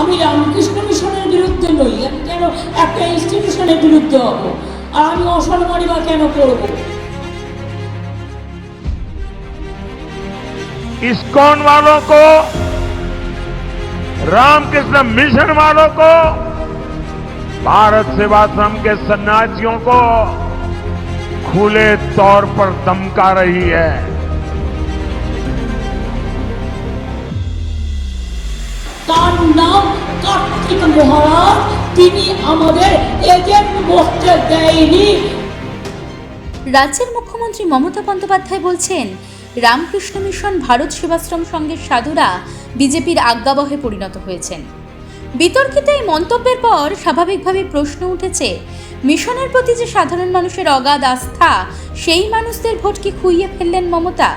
আমি রামকৃষ্ণ মিশনের বিরুদ্ধে নই আমি কেন একটা ইনস্টিটিউশনের বিরুদ্ধে হব আর আমি অসম্মানী বা কেন করব इस्कॉन वालों को रामकृष्ण मिशन वालों को भारत सेवाश्रम के सन्यासियों को खुले तौर पर धमका रही है তার নাম কার্তিক মহারাজ। তিনি আমাদের এজেন্ট বসতে দেয়নি। রাজ্যের মুখ্যমন্ত্রী মমতা বন্দ্যোপাধ্যায় বলছেন, রামকৃষ্ণ মিশন ভারত সেবাশ্রম সংঘের সাধুরা বিজেপির আজ্ঞাবহে পরিণত হয়েছেন। বিতর্কিত এই মন্তব্যের পর স্বাভাবিকভাবে প্রশ্ন উঠেছে, মিশনের প্রতি যে সাধারণ মানুষের অগাধ আস্থা, সেই মানুষদের ভোট কি খুইয়ে ফেললেন মমতা?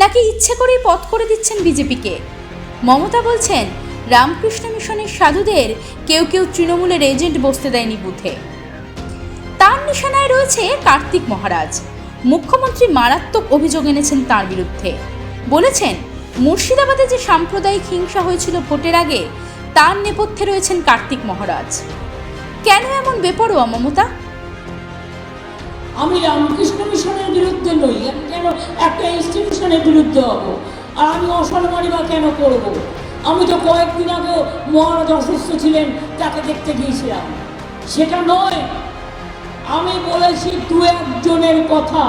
নাকি ইচ্ছে করেই পথ করে দিচ্ছেন বিজেপিকে? মমতা বলছেন, রামকৃষ্ণ মিশনের সাধুদের কেউ কেউ তৃণমূলের এজেন্ট বসতে দেয়নি বুথে। তার নিশানায় রয়েছে কার্তিক মহারাজ। মুখ্যমন্ত্রী মারাত্মক অভিযোগ এনেছেন তার বিরুদ্ধে। বলেছেন, মুর্শিদাবাদে যে সাম্প্রদায়িক হিংসা হয়েছিল ভোটের আগে, তার নেপথ্যে রয়েছেন কার্তিক মহারাজ। কেন এমন বেপরোয়া মমতা? আমি রামকৃষ্ণ মিশনের বিরুদ্ধে নই, আমি কেন একটা ইনস্টিটিউশনের বিরুদ্ধে হব? আর আমি অসম্মানী বা কেন করব? আমি তো কয়েকদিন আগে মহারাজ অসুস্থ ছিলেন, তাকে দেখতে গিয়েছিলাম। সেটা নয়, আমি বলেছি দু একজনের কথা।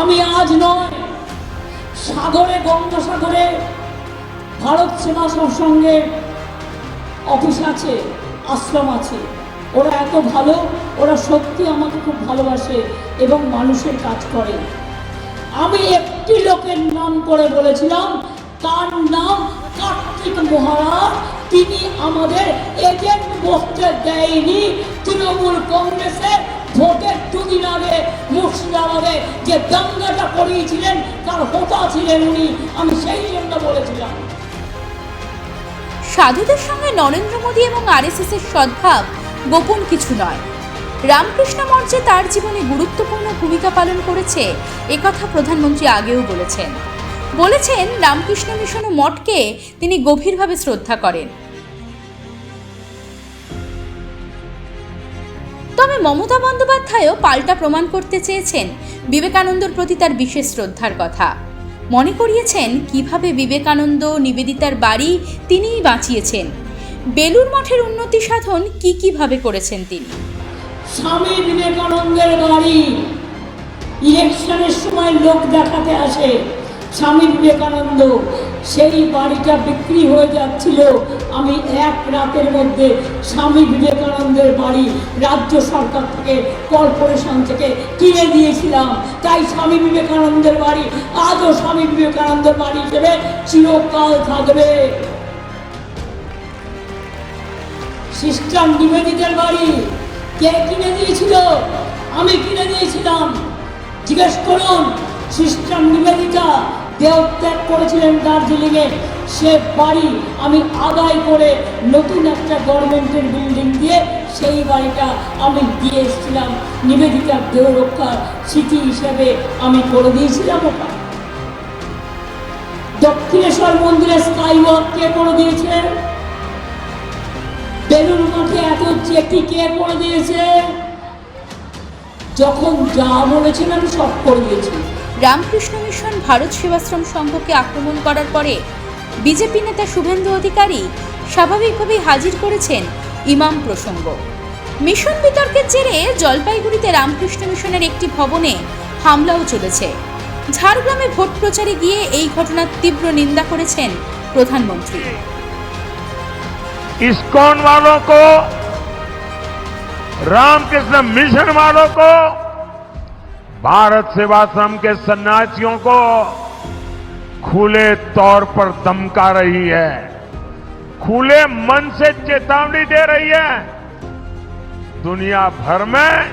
আমি আজ নয়, সাগরে, গঙ্গাসাগরে, ভারত সেবা সৎসঙ্গের অফিস আছে, আশ্রম আছে। ওরা এত ভালো, ওরা সত্যি আমাকে খুব ভালোবাসে এবং মানুষের কাজ করে। আমি একটি লোকের নাম করে বলেছিলাম, তার নাম কার্তিক মহারাজ। তিনি আমাদের এজেন্ট বসতে দেয়নি। তৃণমূল কংগ্রেসে ভোটের দুদিন আগে মুর্শিদাবাদে যে দাঙ্গাটা করিয়েছিলেন, তার হোতা ছিলেন উনি। আমি সেই জন্য বলেছিলাম। সাধুদের সঙ্গে নরেন্দ্র মোদী এবং আরএসএস এর সদ্ভাব গোপন কিছু নয়। রামকৃষ্ণ মঞ্চে তার জীবনে গুরুত্বপূর্ণ ভূমিকা পালন করেছে, একথা প্রধানমন্ত্রী আগেও বলেছেন। বলেছেন, রামকৃষ্ণ মিশন ও মঠকে তিনি গভীরভাবে শ্রদ্ধা করেন। তবে মমতা বন্দ্যোপাধ্যায়ও পাল্টা প্রমাণ করতে চেয়েছেন, বিবেকানন্দর প্রতি তার বিশেষ শ্রদ্ধার কথা। মনে করিয়েছেন, কীভাবে বিবেকানন্দ নিবেদিতার বাড়ি তিনিই বাঁচিয়েছেন। বেলুর মঠের উন্নতি সাধন কি কীভাবে করেছেন তিনি? স্বামী বিবেকানন্দের বাড়ি ইলেকশনের সময় লোক দেখাতে আসে। স্বামী বিবেকানন্দ, সেই বাড়িটা বিক্রি হয়ে যাচ্ছিল। আমি এক রাতের মধ্যে স্বামী বিবেকানন্দের বাড়ি রাজ্য সরকার থেকে, কর্পোরেশন থেকে কিনে দিয়েছিলাম তাই স্বামী বিবেকানন্দের বাড়ি, আজও স্বামী বিবেকানন্দের বাড়ি হিসেবে চিরকাল থাকবে। সিস্টার নিবেদিতার বাড়ি। কে কিনে দিয়েছিল? আমি কিনে দিয়েছিলাম। জিজ্ঞেস করুন, সিস্টার নিবেদিতা দেহত্যাগ করেছিলেন দার্জিলিংয়ে। সে বাড়ি আমি আদায় করে নতুন একটা গভর্নমেন্টের বিল্ডিং দিয়ে সেই বাড়িটা আমি দিয়ে এসেছিলাম। নিবেদিতার দেহ রক্ষার স্মৃতি হিসেবে আমি করে দিয়েছিলাম ওটা। দক্ষিণেশ্বর মন্দিরে স্কাই ওয়াক কে করে দিয়েছে? বেলুর মাঠে এত চেকি কে করে দিয়েছে? যখন যা বলেছেন আমি সব করে দিয়েছি। রামকৃষ্ণ মিশন ভারত সেবাশ্রম সংঘকে আক্রমণ করার পরে বিজেপি নেতা শুভেন্দু অধিকারী স্বাভাবিকভাবেই হাজির করেছেন ইমাম প্রসঙ্গ। মিশন বিতর্কের জেরে জলপাইগুড়িতে রামকৃষ্ণ মিশনের একটি ভবনে হামলাও চলেছে। ঝাড়গ্রামে ভোট প্রচারে গিয়ে এই ঘটনার তীব্র নিন্দা করেছেন প্রধানমন্ত্রী। इस्कॉन वालों को? रामकृष्ण मिशन वालों को? भारत सेवाश्रम के सन्यासियों को खुले तौर पर धमका रही है। खुले मन से चेतावनी दे रही है। दुनिया भर में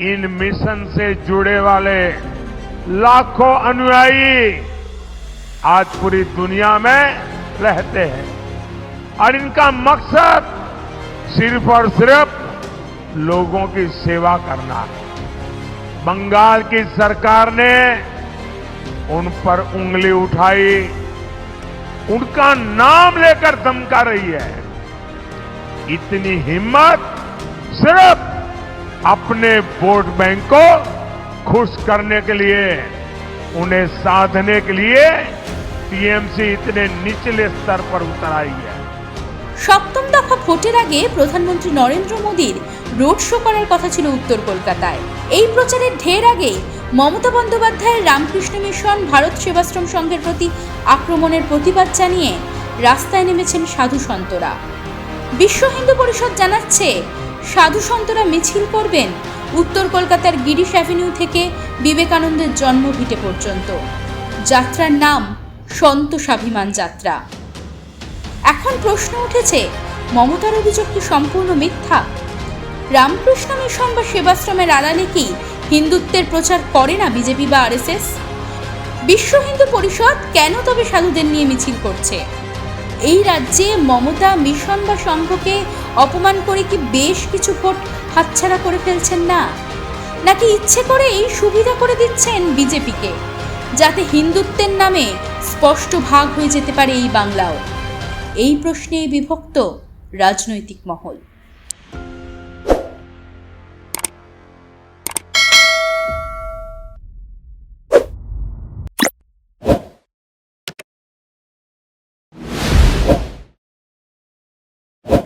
इन मिशन से जुड़े वाले लाखों अनुयायी आज पूरी दुनिया में रहते हैं। और इनका मकसद सिर्फ़ और सिर्फ़ लोगों की सेवा करना है। बंगाल की सरकार ने उन पर उंगली उठाई। उनका नाम लेकर धमका रही है। इतनी हिम्मत सिर्फ़ अपने वोट बैंक को खुश करने के लिए, उन्हें साधने के लिए टीएमसी इतने निचले स्तर पर उतर आई है। সপ্তম দফা ভোটের আগে প্রধানমন্ত্রী নরেন্দ্র মোদীর রোড শো করার কথা ছিল উত্তর কলকাতায়। এই প্রচারের ঢের আগেই মমতা বন্দ্যোপাধ্যায়ের রামকৃষ্ণ মিশন, ভারত সেবাশ্রম সংঘের প্রতি আক্রমণের প্রতিবাদ জানিয়ে রাস্তায় নেমেছেন সাধু সন্তরা। বিশ্ব হিন্দু পরিষদ জানাচ্ছে, সাধু সন্তরা মিছিল করবেন উত্তর কলকাতার গিরিশ অ্যাভিনিউ থেকে বিবেকানন্দের জন্মভিটে পর্যন্ত। যাত্রার নাম সন্ত স্বাভিমান যাত্রা। এখন প্রশ্ন উঠেছে, মমতার অভিযোগ কি সম্পূর্ণ মিথ্যা? রামকৃষ্ণ মিশন বা সেবাশ্রমের আড়ালে কি হিন্দুত্বের প্রচার করে না বিজেপি বা আরএসএস? বিশ্ব হিন্দু পরিষদ কেন তবে সাধুদের নিয়ে মিছিল করছে? এই রাজ্যে মমতা মিশন বা সংঘকে অপমান করে কি বেশ কিছু ভোট হাতছাড়া করে ফেলছেন না? নাকি ইচ্ছে করে এই সুবিধা করে দিচ্ছেন বিজেপিকে, যাতে হিন্দুত্বের নামে স্পষ্ট ভাগ হয়ে যেতে পারে এই বাংলাও? এই প্রশ্নে বিভক্ত রাজনৈতিক মহল।